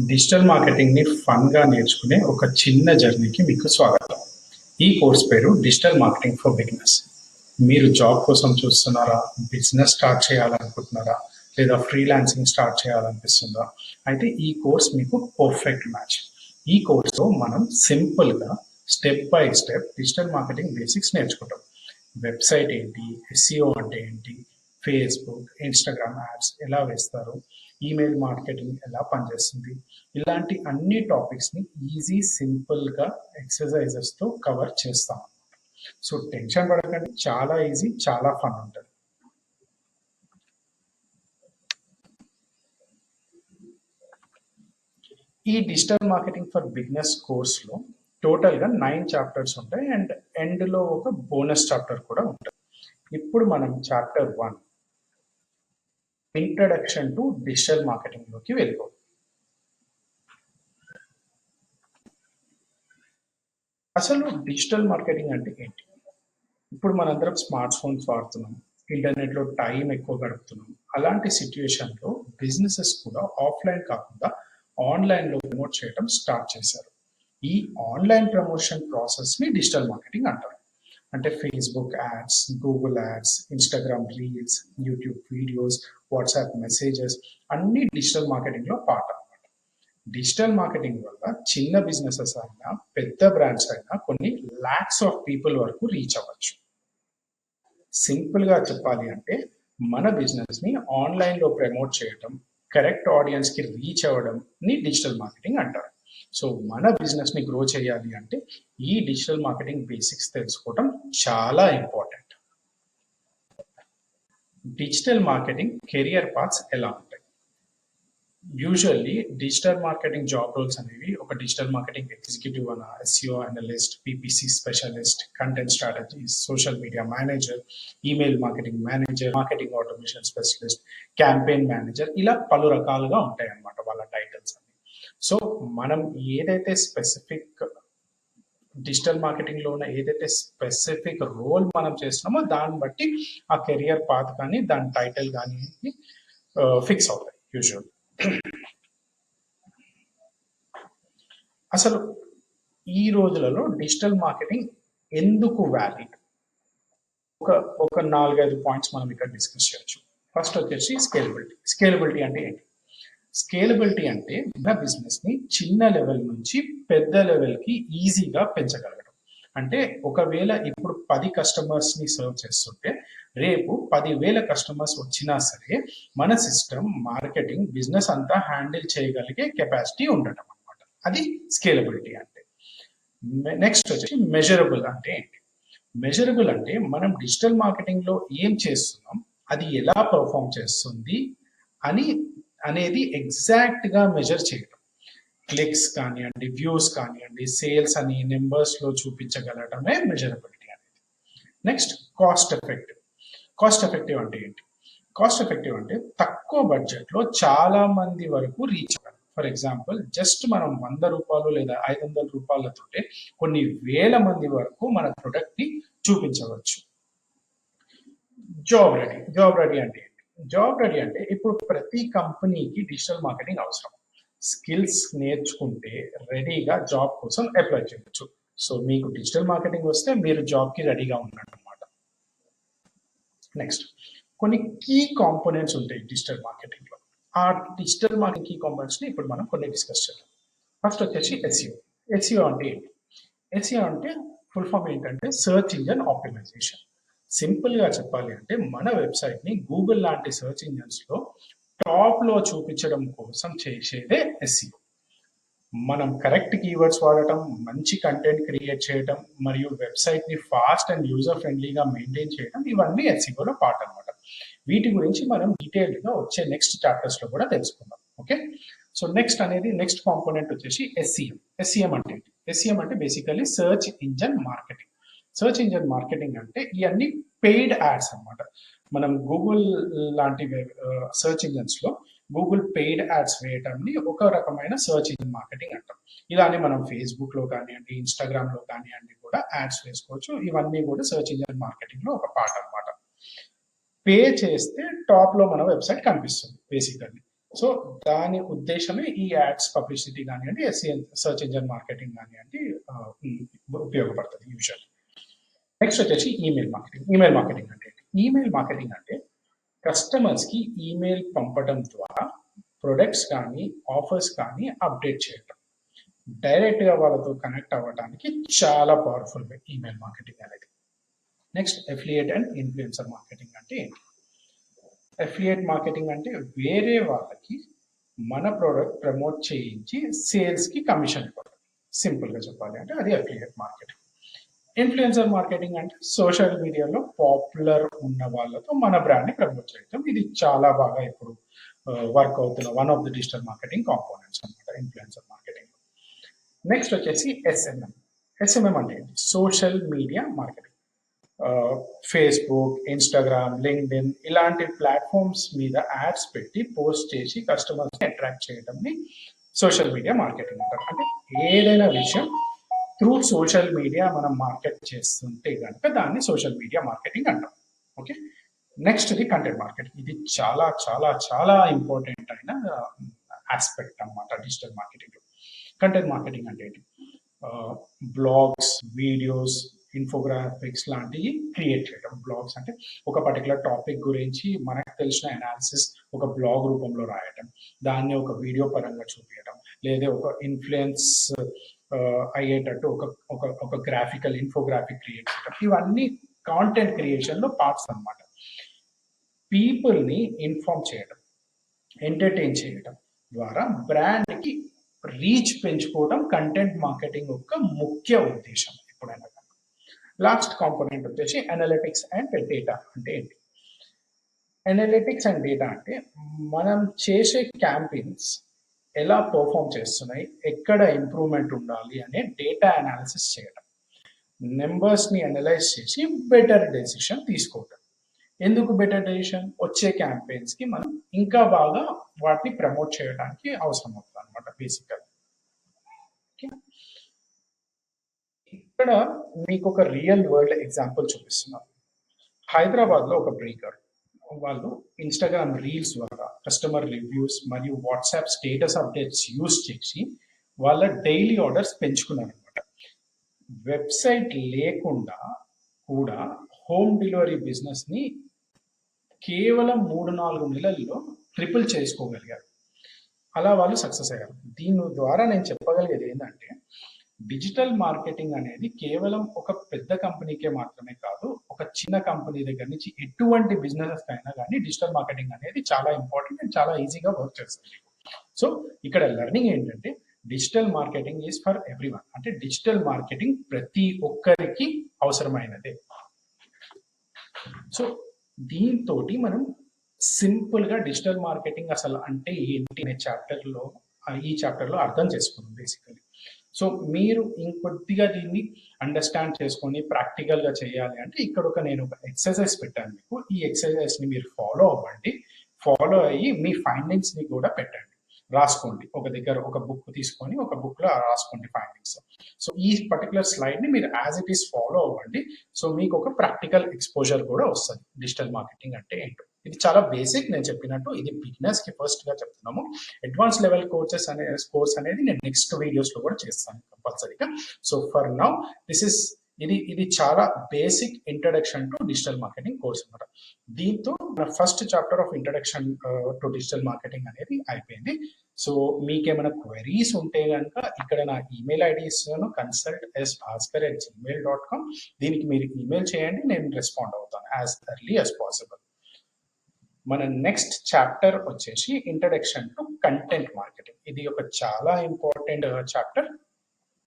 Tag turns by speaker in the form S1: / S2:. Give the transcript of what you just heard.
S1: Digital మార్కెటింగ్ని ఫన్గా నేర్చుకునే ఒక చిన్న జర్నీకి మీకు స్వాగతం. ఈ కోర్స్ పేరు డిజిటల్ మార్కెటింగ్ ఫర్ బిగినర్స్. మీరు జాబ్ కోసం చూస్తున్నారా? బిజినెస్ స్టార్ట్ చేయాలనుకుంటున్నారా? లేదా ఫ్రీలాన్సింగ్ స్టార్ట్ చేయాలనిపిస్తుందా? అయితే ఈ కోర్స్ మీకు పర్ఫెక్ట్ మ్యాచ్. ఈ కోర్సులో మనం సింపుల్గా step by step digital marketing basics నేర్చుకుంటాం. వెబ్సైట్ ఏంటి? ఎస్సీఓ అంటే ఏంటి? ఫేస్బుక్ ఇన్స్టాగ్రామ్ యాప్స్ ఎలా వేస్తారు? ఈమెయిల్ మార్కెటింగ్ ఎలా పనిచేస్తుంది? ఇలాంటి అన్ని టాపిక్స్ని ఈజీ సింపుల్గా ఎక్సర్సైజెస్తో కవర్ చేస్తాం. సో టెన్షన్ పడకండి. చాలా ఈజీ చాలా ఫన్ ఉంటుంది. ఈ డిజిటల్ మార్కెటింగ్ ఫర్ బిజినెస్ కోర్స్లో టోటల్గా నైన్ చాప్టర్స్ ఉంటాయి. అండ్ ఎండ్లో ఒక బోనస్ చాప్టర్ కూడా ఉంటుంది. ఇప్పుడు మనం chapter one introduction to digital మార్కెటింగ్లోకి వెళ్ళిపో. అసలు డిజిటల్ మార్కెటింగ్ అంటే ఏంటి? ఇప్పుడు మనందరం స్మార్ట్ ఫోన్స్ వాడుతున్నాం ఇంటర్నెట్లో టైం ఎక్కువ గడుపుతున్నాం. అలాంటి సిచ్యువేషన్లో బిజినెసెస్ కూడా ఆఫ్లైన్ కాకుండా ఆన్లైన్లో ప్రమోట్ చేయడం స్టార్ట్ చేశారు. ఈ ఆన్లైన్ ప్రమోషన్ ప్రాసెస్ని డిజిటల్ మార్కెటింగ్ అంటారు. అంటే Facebook ads Google ads Instagram reels YouTube videos WhatsApp messages అన్ని డిజిటల్ మార్కెటింగ్లో పాట పార్ట్ అనమాట డిజిటల్ మార్కెటింగ్ వల్ల చిన్న బిజినెసెస్ అయినా పెద్ద బ్రాండ్స్ అయినా కొన్ని ల్యాక్స్ ఆఫ్ పీపుల్ వరకు రీచ్ అవ్వచ్చు. సింపుల్గా చెప్పాలి అంటే మన బిజినెస్ని ప్రమోట్ చేయడం కరెక్ట్ ఆడియన్స్కి రీచ్ అవ్వడం ని డిజిటల్ మార్కెటింగ్ అంటారు. సో మన బిజినెస్ని గ్రో చేయాలి అంటే ఈ డిజిటల్ మార్కెటింగ్ బేసిక్స్ తెలుసుకోవడం చాలా important digital marketing career paths ఎలా ఉంటాయి? Usually digital marketing job roles అనేవి ఒక డిజిటల్ మార్కెటింగ్ ఎగ్జిక్యూటివ్ అన్న SEO analyst PPC specialist content strategies social media manager email marketing manager marketing automation specialist campaign manager ఇలా పలు రకాలుగా ఉంటాయి అన్నమాట వాళ్ళ టైటిల్స్ సో మనం ఏదైతే స్పెసిఫిక్ డిజిటల్ మార్కెటింగ్లో ఉన్న ఏదైతే స్పెసిఫిక్ రోల్ మనం చేస్తున్నామో దాన్ని బట్టి ఆ కెరియర్ పాత్ కానీ దాని టైటిల్ కానీ ఫిక్స్ అవుతాయి యూజువల్ అసలు ఈ రోజులలో డిజిటల్ మార్కెటింగ్ ఎందుకు వ్యాలిడ్ ఒక ఒక నాలుగైదు పాయింట్స్ మనం ఇక్కడ డిస్కస్ చేయొచ్చు. ఫస్ట్ వచ్చేసి స్కేలబిలిటీ స్కేలబిలిటీ అంటే ఏంటి? స్కేలబిలిటీ అంటే మన బిజినెస్ని చిన్న లెవెల్ నుంచి పెద్ద లెవెల్కి ఈజీగా పెంచగలగడం అంటే ఒకవేళ ఇప్పుడు పది కస్టమర్స్ని సర్వ్ చేస్తుంటే రేపు పదివేల కస్టమర్స్ వచ్చినా సరే మన సిస్టమ్ మార్కెటింగ్ బిజినెస్ అంతా హ్యాండిల్ చేయగలిగే కెపాసిటీ ఉండటం అనమాట అది స్కేలబిలిటీ అంటే. నెక్స్ట్ వచ్చి మెజరబుల్ అంటే ఏంటి? మెజరబుల్ అంటే మనం డిజిటల్ మార్కెటింగ్లో ఏం చేస్తున్నాం? అది ఎలా పర్ఫామ్ చేస్తుంది? అని అనేది ఎగ్జాక్ట్గా మెజర్ చేయడం క్లిక్స్ కానివ్వండి వ్యూస్ కానివ్వండి సేల్స్ అని నెంబర్స్లో చూపించగలటమే మెజరబిలిటీ అనేది. Next cost effective cost effective అంటే ఏంటి? కాస్ట్ ఎఫెక్టివ్ అంటే తక్కువ బడ్జెట్లో చాలా మంది వరకు రీచ్ అవ్వడం ఫర్ ఎగ్జాంపుల్ జస్ట్ మనం వంద రూపాయలు లేదా ఐదు వందల రూపాయలతోటే కొన్ని వేల మంది వరకు మన ప్రొడక్ట్ని చూపించవచ్చు. జాబ్ రెడీ జాబ్ రెడీ అంటే జాబ్ రెడీ అంటే ఇప్పుడు ప్రతి కంపెనీకి డిజిటల్ మార్కెటింగ్ అవసరం. స్కిల్స్ నేర్చుకుంటే రెడీగా జాబ్ కోసం అప్లై చేయొచ్చు. సో మీకు డిజిటల్ మార్కెటింగ్ వస్తే మీరు జాబ్కి రెడీగా ఉన్నట్టు అనమాట నెక్స్ట్ కొన్ని కీ కాంపోనెంట్స్ ఉంటాయి డిజిటల్ మార్కెటింగ్లో ఆ డిజిటల్ మార్కెటింగ్ కీ కాంపోనెంట్స్ని ఇప్పుడు మనం కొన్ని డిస్కస్ చేద్దాం. ఫస్ట్ వచ్చేసి ఎస్ఈఓ ఎస్ఈఓ అంటే ఏంటి? ఎస్ఈఓ అంటే ఫుల్ ఫామ్ ఏంటంటే సర్చ్ ఇంజన్ ఆప్టిమైజేషన్. సింపుల్గా చెప్పాలి అంటే మన వెబ్సైట్ని గూగుల్ లాంటి సెర్చ్ ఇంజన్స్లో టాప్లో చూపించడం కోసం చేసేదే ఎస్ఈఓ. మనం కరెక్ట్ కీవర్డ్స్ వాడటం మంచి కంటెంట్ క్రియేట్ చేయడం మరియు వెబ్సైట్ని ఫాస్ట్ అండ్ యూజర్ ఫ్రెండ్లీగా మెయింటైన్ చేయడం ఇవన్నీ ఎస్సీఓలో పార్ట్ అనమాట వీటి గురించి మనం డీటెయిల్డ్గా వచ్చే నెక్స్ట్ చాప్టర్స్లో కూడా తెలుసుకుందాం. ఓకే? సో నెక్స్ట్ అనేది నెక్స్ట్ కాంపోనెంట్ వచ్చేసి ఎస్సీఎం ఎస్సీఎం అంటే ఎస్సీఎం అంటే basically search engine marketing. Search engine marketing అంటే ఇవన్నీ పెయిడ్ యాడ్స్ అనమాట మనం గూగుల్ లాంటి సర్చ్ ఇంజన్స్లో గూగుల్ పెయిడ్ యాడ్స్ వేయటాన్ని ఒక రకమైన సర్చ్ ఇంజిన్ మార్కెటింగ్ అంటాం. ఇలానే మనం ఫేస్బుక్లో కానివ్వండి ఇన్స్టాగ్రామ్లో కానివ్వండి కూడా యాడ్స్ వేసుకోవచ్చు. ఇవన్నీ కూడా సర్చ్ ఇంజిన్ మార్కెటింగ్లో ఒక పార్ట్ అనమాట పే చేస్తే టాప్లో మన వెబ్సైట్ కనిపిస్తుంది బేసికల్లీ సో దాని ఉద్దేశమే ఈ యాడ్స్ పబ్లిసిటీ కానివ్వండి ఎస్సీ సర్చ్ ఇంజిన్ మార్కెటింగ్ కానివ్వండి ఉపయోగపడుతుంది యూజువల్ నెక్స్ట్ వచ్చేసి ఈమెయిల్ మార్కెటింగ్ ఈమెయిల్ మార్కెటింగ్ అంటే ఈమెయిల్ మార్కెటింగ్ అంటే కస్టమర్స్కి ఈమెయిల్ పంపడం ద్వారా ప్రొడక్ట్స్ కానీ ఆఫర్స్ కానీ అప్డేట్ చేయడం డైరెక్ట్గా వాళ్ళతో కనెక్ట్ అవ్వడానికి చాలా పవర్ఫుల్ ఈమెయిల్ మార్కెటింగ్ అనేది. Next affiliate and influencer marketing అంటే ఏంటి? ఎఫిలియేట్ మార్కెటింగ్ అంటే వేరే వాళ్ళకి మన ప్రోడక్ట్ ప్రమోట్ చేయించి సేల్స్కి కమిషన్ ఇవ్వడం సింపుల్గా చెప్పాలి అంటే అది అఫిలియేట్ మార్కెటింగ్ ఇన్ఫ్లుయెన్సర్ మార్కెటింగ్ అంటే సోషల్ మీడియాలో పాపులర్ ఉన్న వాళ్ళతో మన బ్రాండ్ని ప్రమోట్ చేయడం ఇది చాలా బాగా ఇప్పుడు వర్క్ అవుతున్న one of the digital marketing components అనమాట ఇన్ఫ్లుయెన్సర్ మార్కెటింగ్ నెక్స్ట్ వచ్చేసి ఎస్ఎంఎం ఎస్ఎంఎం అంటే social media marketing Facebook Instagram LinkedIn ఇలాంటి ప్లాట్ఫామ్స్ మీద యాడ్స్ పెట్టి పోస్ట్ చేసి కస్టమర్స్ అట్రాక్ట్ చేయడంని సోషల్ మీడియా మార్కెటింగ్ అంటారు. అంటే ఏదైనా విషయం త్రూ సోషల్ మీడియా మనం మార్కెట్ చేస్తుంటే కనుక దాన్ని సోషల్ మీడియా మార్కెటింగ్ అంటాం. ఓకే నెక్స్ట్ ఇది కంటెంట్ మార్కెటింగ్ ఇది చాలా చాలా చాలా ఇంపార్టెంట్ అయిన uh, ఆస్పెక్ట్ అన్నమాట డిజిటల్ మార్కెటింగ్ కంటెంట్ మార్కెటింగ్ అంటే ఏంటి? బ్లాగ్స్ వీడియోస్ ఇన్ఫోగ్రాఫిక్స్ లాంటివి క్రియేట్ చేయడం బ్లాగ్స్ అంటే ఒక పర్టికులర్ టాపిక్ గురించి మనకు తెలిసిన అనాలిసిస్ ఒక బ్లాగ్ రూపంలో రాయటం. దాన్ని ఒక వీడియో పరంగా చూపించడం లేదా ఒక ఇన్ఫ్లుయెన్స్ అయ్యేటట్టు ఒక ఒక ఒక గ్రాఫికల్ ఇన్ఫోగ్రాఫిక్ క్రియేట్ చేయటం ఇవన్నీ కాంటెంట్ క్రియేషన్లో పార్ట్స్ అన్నమాట. పీపుల్ని ఇన్ఫార్మ్ చేయడం ఎంటర్టైన్ చేయడం ద్వారా బ్రాండ్కి రీచ్ పెంచుకోవడం కంటెంట్ మార్కెటింగ్ యొక్క ముఖ్య ఉద్దేశం ఎప్పుడైనా లాస్ట్ కాంపోనెంట్ వచ్చేసి అనలిటిక్స్ అండ్ డేటా అంటే ఏంటి? అనలిటిక్స్ అండ్ డేటా అంటే మనం చేసే క్యాంపెయిన్స్ ఎలా పర్ఫామ్ చేస్తున్నాయి ఎక్కడ ఇంప్రూవ్మెంట్ ఉండాలి అనే డేటా అనాలిసిస్ చేయడం నెంబర్స్ని అనలైజ్ చేసి బెటర్ డెసిషన్ తీసుకోవటం. ఎందుకు బెటర్ డెసిషన్ వచ్చే క్యాంపెయిన్స్కి మనం ఇంకా బాగా వాటిని ప్రమోట్ చేయడానికి అవసరం అవుతుంది అనమాట బేసికల్ ఇక్కడ మీకు ఒక రియల్ వరల్డ్ ఎగ్జాంపుల్ చూపిస్తున్నాను. హైదరాబాద్లో ఒక బ్రేకర్ వాళ్ళు ఇన్స్టాగ్రామ్ రీల్స్ ద్వారా కస్టమర్ రివ్యూస్ మరియు వాట్సాప్ స్టేటస్ అప్డేట్స్ యూస్ చేసి వాళ్ళ డైలీ ఆర్డర్స్ పెంచుకున్నారు అనమాట వెబ్సైట్ లేకుండా కూడా హోమ్ డెలివరీ బిజినెస్ని కేవలం మూడు నాలుగు నెలల్లో ట్రిపుల్ చేసుకోగలిగారు. అలా వాళ్ళు సక్సెస్ అయ్యారు. దీని ద్వారా నేను చెప్పగలిగేది ఏంటంటే డిజిటల్ మార్కెటింగ్ అనేది కేవలం ఒక పెద్ద కంపెనీకే మాత్రమే కాదు ఒక చిన్న కంపెనీ దగ్గర నుంచి ఎటువంటి బిజినెస్ అయినా కానీ డిజిటల్ మార్కెటింగ్ అనేది చాలా ఇంపార్టెంట్ అండ్ చాలా ఈజీగా వర్క్ చేస్తుంది. సో ఇక్కడ లెర్నింగ్ ఏంటంటే digital marketing is for every అంటే డిజిటల్ మార్కెటింగ్ ప్రతి ఒక్కరికి అవసరమైనదే. సో దీంతో మనం సింపుల్గా డిజిటల్ మార్కెటింగ్ అసలు అంటే ఏంటి అనే చాప్టర్లో ఈ చాప్టర్లో అర్థం చేసుకున్నాం బేసికలీ సో మీరు ఇంకొద్దిగా దీన్ని అండర్స్టాండ్ చేసుకొని ప్రాక్టికల్గా చేయాలి అంటే ఇక్కడ ఒక నేను ఒక ఎక్సర్సైజ్ పెట్టాను మీకు. ఈ ఎక్సర్సైజ్ని మీరు ఫాలో అవ్వండి. ఫాలో అయ్యి మీ ఫైండింగ్స్ని కూడా పెట్టండి. రాసుకోండి. ఒక దగ్గర ఒక బుక్ తీసుకొని ఒక బుక్లో రాసుకోండి ఫైండింగ్స్ సో ఈ పర్టికులర్ స్లైడ్ని మీరు యాజ్ ఇట్ ఈస్ ఫాలో అవ్వండి. సో మీకు ఒక ప్రాక్టికల్ ఎక్స్పోజర్ కూడా వస్తుంది. డిజిటల్ మార్కెటింగ్ అంటే ఏంటో. ఇది చాలా బేసిక్ నేను చెప్పినట్టు ఇది బిగినర్స్కి ఫస్ట్గా చెప్తున్నాము. అడ్వాన్స్ లెవెల్ కోర్సెస్ అనే కోర్స్ అనేది నేను నెక్స్ట్ వీడియోస్లో కూడా చేస్తాను కంపల్సరీగా so for now this is ఇది ఇది చాలా basic introduction to digital marketing course అనమాట దీంతో మన first chapter of introduction to digital marketing అనేది అయిపోయింది. సో మీకేమైనా క్వెరీస్ ఉంటే కనుక ఇక్కడ నా ఈమెయిల్ ఐడి ఇస్తున్నాను consult S Bhaskar at Gmail dot com దీనికి మీరు ఈమెయిల్ చేయండి నేను రెస్పాండ్ అవుతాను యాజ్ ఎర్లీ యాజ్ పాసిబుల్ మన నెక్స్ట్ చాప్టర్ వచ్చేసి ఇంట్రడక్షన్ టు కంటెంట్ మార్కెటింగ్ ఇది ఒక చాలా ఇంపార్టెంట్ చాప్టర్